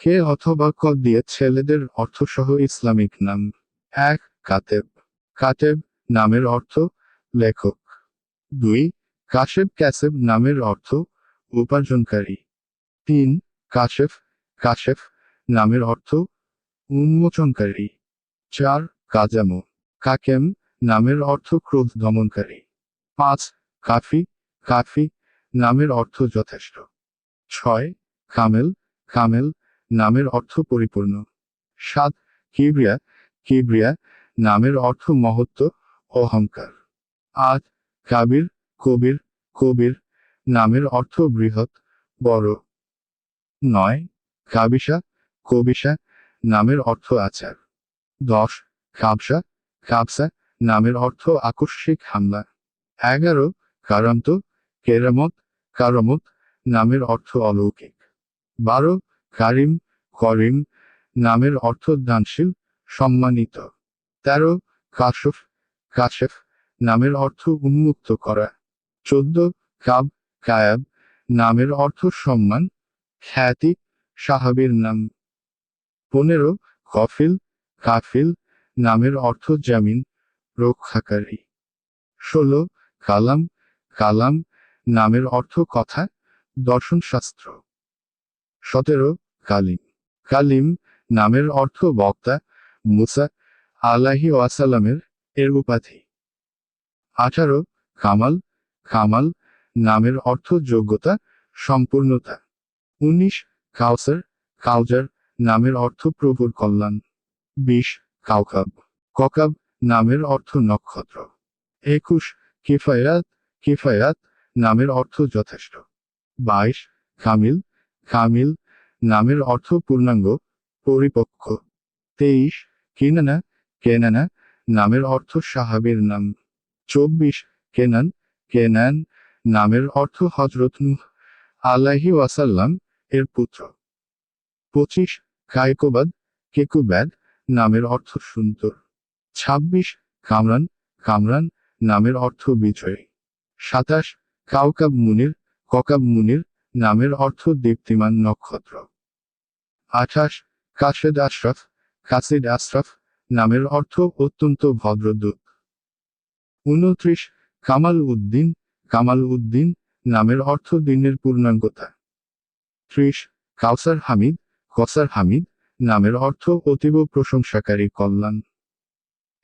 কে অথবা ক দিয়ে ছেলেদের অর্থসহ ইসলামিক নাম? এক, কাতেব। কাতেব নামের অর্থ লেখক। দুই কাশেব ক্যাসেব নামের অর্থ উপার্জনকারী। তিন, কাশেফ কাশেফ নামের অর্থ উন্মোচনকারী। চার, কাজামো কাকেম নামের অর্থ ক্রোধ দমনকারী। পাঁচ, কাফি কাফি নামের অর্থ যথেষ্ট। ছয়, কামেল কামেল নামের অর্থ পরিপূর্ণ। সাত, কিব্রিয়া কিব্রিয়া, নামের অর্থ মহত্ব, অহংকার। আট, কাবির, কবির কবির, নামের অর্থ বৃহৎ, বড়। নয় কাবিসা কবিসা নামের অর্থ আচার। দশ খাবসা খাবসা নামের অর্থ আকস্মিক হামলা। এগারো, কারান্ত, কেরামত, কারামত, নামের অর্থ অলৌকিক। বারো কারিম, করিম নামের অর্থ দানশীল সম্মানিত। তেরো, কাশফ, কাশেফ নামের অর্থ উন্মুক্ত করা। চোদ্দ, কাব, কায়াব নামের অর্থ সম্মান, খ্যাতি, সাহাবীর নাম। পনেরো কফিল কাফিল নামের অর্থ জামিন, রক্ষাকারী। ষোলো, কালাম কালাম নামের অর্থ কথা, দর্শনশাস্ত্র। সতেরো কালিম। কালিম নামের অর্থ বক্তা, মুসা আলাহি ওয়াসালামের এর উপাধি আঠারো, কামাল। কামাল নামের অর্থ যোগ্যতা, সম্পূর্ণতা। উনিশ কাউসার কাউজার নামের অর্থ প্রভুর কল্যাণ। বিশ কাউকাব ককাব নামের অর্থ নক্ষত্র। একুশ, কিফায়াত। কিফায়াত নামের অর্থ যথেষ্ট। বাইশ, কামিল। কামিল নামের অর্থ পূর্ণাঙ্গ, পরিপক্ক। তেইশ, কেনানা কেনানা, নামের অর্থ সাহাবের নাম। চব্বিশ, কেনান কেনান, নামের অর্থ হজরত নূহ আলাহি ওয়াসাল্লাম এর পুত্র। পঁচিশ, কায়কোবাদ কেকুব্যাদ নামের অর্থ সুন্দর। ছাব্বিশ, কামরান কামরান, নামের অর্থ বিজয়। সাতাশ কাউকাব মুনির, ককাব মুনির, নামের অর্থ দীপ্তিমান নক্ষত্র। আঠাশ, কাশেদ আশরাফ, কাসিদ আশরাফ নামের অর্থ অত্যন্ত ভদ্রদূত। উনত্রিশ, কামাল উদ্দিন কামাল উদ্দিন নামের অর্থ দিনের পূর্ণাঙ্গতা। ত্রিশ, কাউসার হামিদ, কসার হামিদ নামের অর্থ অতীব প্রশংসাকারী কল্যাণ।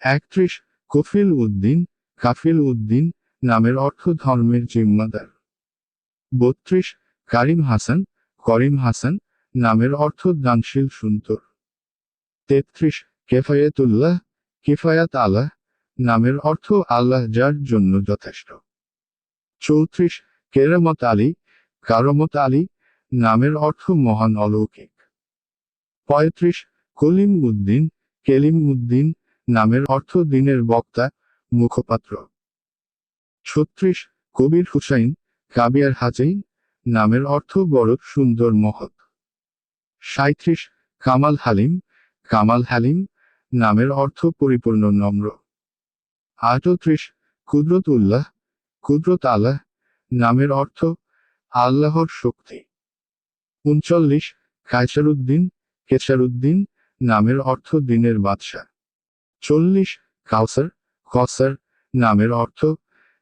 একত্রিশ, কফিল উদ্দিন, কাফিল উদ্দিন নামের অর্থ ধর্মের জিম্মাদার। বত্রিশ, কারিম হাসান, করিম হাসান নামের অর্থ দানশীল সুন্দর। তেত্রিশ, কেফায়েতুল্লাহ, কিফায়াত আল্লাহ, নামের অর্থ আল্লাহ যার জন্য যথেষ্ট। চৌত্রিশ, কেরামত আলী, কারমত আলী, নামের অর্থ মহান অলৌকিক। পঁয়ত্রিশ কলিম উদ্দিন কেলিম উদ্দিন নামের অর্থ দিনের বক্তা, মুখপাত্র। ছত্রিশ, কবির হুসাইন, কাবিয়ার হাজাইন, নামের অর্থ বড় সুন্দর মহৎ। সাঁত্রিশ কামাল হালিম কামাল হালিম নামের অর্থ পরিপূর্ণ নম্র। আটত্রিশ, কুদরত উল্লাহ, কুদরত আল্লাহ নামের অর্থ আল্লাহর শক্তি। উনচল্লিশ কায়সারুদ্দিন কেসারুদ্দিন নামের অর্থ দিনের বাদশাহ। চল্লিশ, কাউসার কসার নামের অর্থ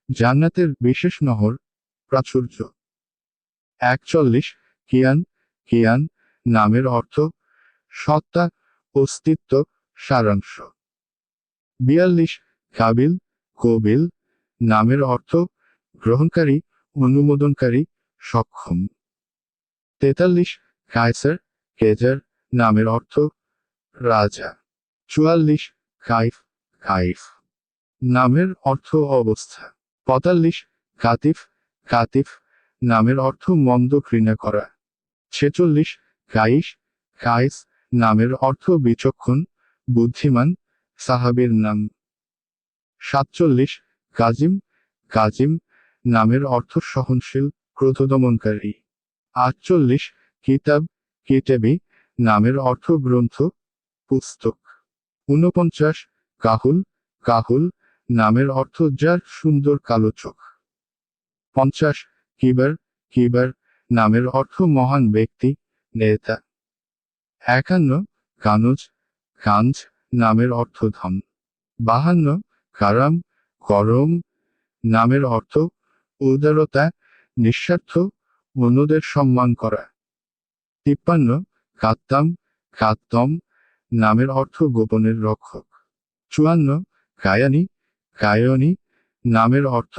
জান্নাতের বিশেষ নহর, প্রাচুর্য। একচল্লিশ, কিয়ান কিয়ান নামের অর্থ সত্তা, অস্তিত্ব, সারাংশ। বিয়াল্লিশ, কাবিল, কবিল নামের অর্থ গ্রহণকারী, অনুমোদনকারী, সক্ষম। তেতাল্লিশ, কায়সার, কেজার নামের অর্থ রাজা। চুয়াল্লিশ, কাইফ কাইফ নামের অর্থ অবস্থা। পঁয়তাল্লিশ, কাতিফ কাতিফ নামের অর্থ মন্দ ঘৃণা করা। ছেচল্লিশ কাইস কাইস নামের অর্থ বিচক্ষণ, বুদ্ধিমান, সাহাবীর নাম। সাতচল্লিশ, কাজিম কাজিম নামের অর্থ সহনশীল, ক্রোধদমনকারী। আটচল্লিশ, কিতাব, কিতাবি নামের অর্থ গ্রন্থ, পুস্তক। ঊনপঞ্চাশ, কাহুল কাহুল নামের অর্থ যার সুন্দর কালো চোখ। পঞ্চাশ, কিবার কিবার নামের অর্থ মহান ব্যক্তি নেতা। একান্ন, কানুজ, কাঞ্জ নামের অর্থ ধন বাহান্ন, কারাম, করম নামের অর্থ উদারতা, নিঃস্বার্থ, অন্যদের সম্মান করা। তিপ্পান্ন, কাত্তাম, কাত্তম নামের অর্থ গোপনের রক্ষক। চুয়ান্ন, কায়ানি, কায়নি নামের অর্থ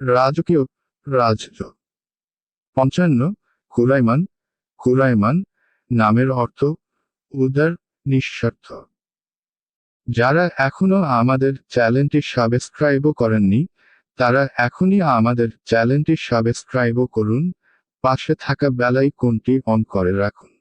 রাজকীয় রাজ্য পঞ্চান্ন কুরাইমান কুরাইমান নামের অর্থ উদার, নিঃস্বার্থ। যারা এখনও আমাদের চ্যানেলটি সাবস্ক্রাইবও করেননি, তারা এখনই আমাদের চ্যানেলটি সাবস্ক্রাইবও করুন, পাশে থাকা বেলাই কোনটি অন করে রাখুন।